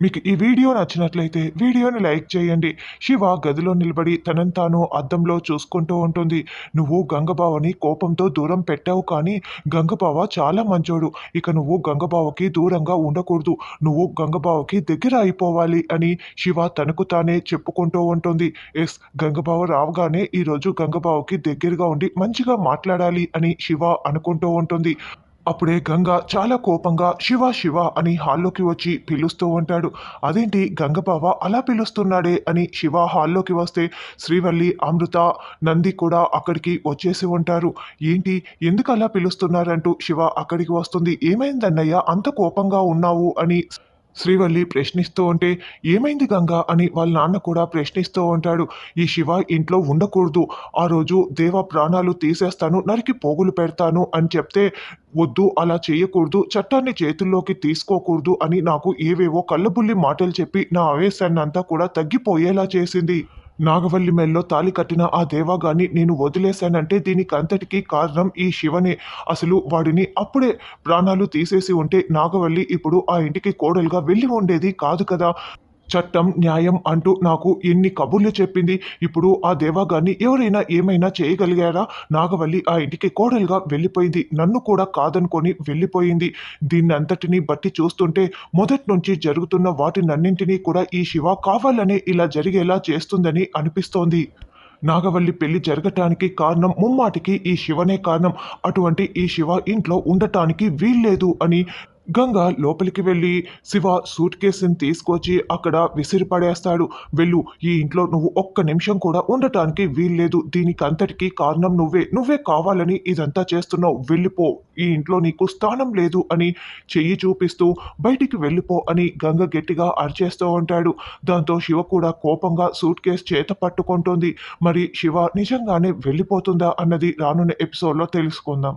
మీకు ఈ వీడియో నచ్చినట్లయితే వీడియోని లైక్ చేయండి. శివ గదిలో నిలబడి తనని తాను అద్దంలో చూసుకుంటూ ఉంటుంది. నువ్వు గంగబావని కోపంతో దూరం పెట్టావు కానీ గంగబావ చాలా మంచోడు. ఇక నువ్వు గంగబావకి దూరంగా ఉండకూడదు. నువ్వు గంగబావకి దగ్గర అయిపోవాలి అని శివ తనకు తానే చెప్పుకుంటూ ఉంటుంది. ఎస్ గంగబావ రావగానే ఈరోజు గంగబావకి దగ్గరగా ఉండి మంచిగా మాట్లాడాలి అని శివ అనుకుంటూ ఉంటుంది. అప్పుడే గంగ చాలా కోపంగా శివ శివ అని హాల్లోకి వచ్చి పిలుస్తూ ఉంటాడు. అదేంటి? గంగబావ అలా పిలుస్తున్నాడే అని శివ హాల్లోకి వస్తే శ్రీవల్లి అమృత నంది కూడా అక్కడికి వచ్చేసి ఉంటారు. ఏంటి? ఎందుకు అలా పిలుస్తున్నారంటూ శివ అక్కడికి వస్తుంది. ఏమైందన్నయ్య? అంత కోపంగా ఉన్నావు అని శ్రీవల్లి ప్రశ్నిస్తూ ఉంటే ఏమైంది గంగా? అని వాళ్ళ నాన్న కూడా ప్రశ్నిస్తూ ఉంటాడు. ఈ శివ ఇంట్లో ఉండకూడదు. ఆ రోజు దేవ ప్రాణాలు తీసేస్తాను నరికి పోగులు పెడతాను అని చెప్తే వద్దు అలా చేయకూడదు చట్టాన్ని చేతుల్లోకి తీసుకోకూడదు అని నాకు ఏవేవో కళ్ళబుల్లి మాటలు చెప్పి నా ఆవేశాన్ని అంతా కూడా తగ్గిపోయేలా చేసింది. నాగవల్లి మెల్లో తాలి కట్టిన ఆ దేవాగాన్ని నేను వదిలేశానంటే దీనికి అంతటికీ కారణం ఈ శివనే. అసలు వాడిని అప్పుడే ప్రాణాలు తీసేసి ఉంటే నాగవల్లి ఇప్పుడు ఆ ఇంటికి కోడలుగా వెళ్ళి ఉండేది కాదు కదా. చట్టం న్యాయం అంటూ నాకు ఎన్ని కబుర్లు చెప్పింది. ఇప్పుడు ఆ దేవాగాన్ని ఎవరైనా ఏమైనా చేయగలిగారా? నాగవల్లి ఆ ఇంటికి కోడలుగా వెళ్ళిపోయింది. నన్ను కూడా కాదనుకొని వెళ్ళిపోయింది. దీన్నంతటిని బట్టి చూస్తుంటే మొదటి నుంచి జరుగుతున్న వాటినన్నింటినీ కూడా ఈ శివ కావాలనే ఇలా జరిగేలా చేస్తుందని అనిపిస్తోంది. నాగవల్లి పెళ్ళి జరగటానికి కారణం ముమ్మాటికి ఈ శివనే కారణం. అటువంటి ఈ శివ ఇంట్లో ఉండటానికి వీల్లేదు అని గంగ లోపలికి వెళ్ళి శివ సూట్ కేసుని తీసుకొచ్చి అక్కడ విసిరిపడేస్తాడు వెళ్ళు ఈ ఇంట్లో నువ్వు ఒక్క నిమిషం కూడా ఉండటానికి వీల్లేదు. దీనికి అంతటికీ కారణం నువ్వే. నువ్వే కావాలని ఇదంతా చేస్తున్నావు. వెళ్ళిపో. ఈ ఇంట్లో నీకు స్థానం లేదు అని చెయ్యి చూపిస్తూ బయటికి వెళ్ళిపో అని గంగ గట్టిగా అరిచేస్తూ ఉంటాడు. దాంతో శివ కూడా కోపంగా సూట్ కేసు చేత పట్టుకుంటుంది. మరి శివ నిజంగానే వెళ్ళిపోతుందా అన్నది రానున్న ఎపిసోడ్లో తెలుసుకుందాం.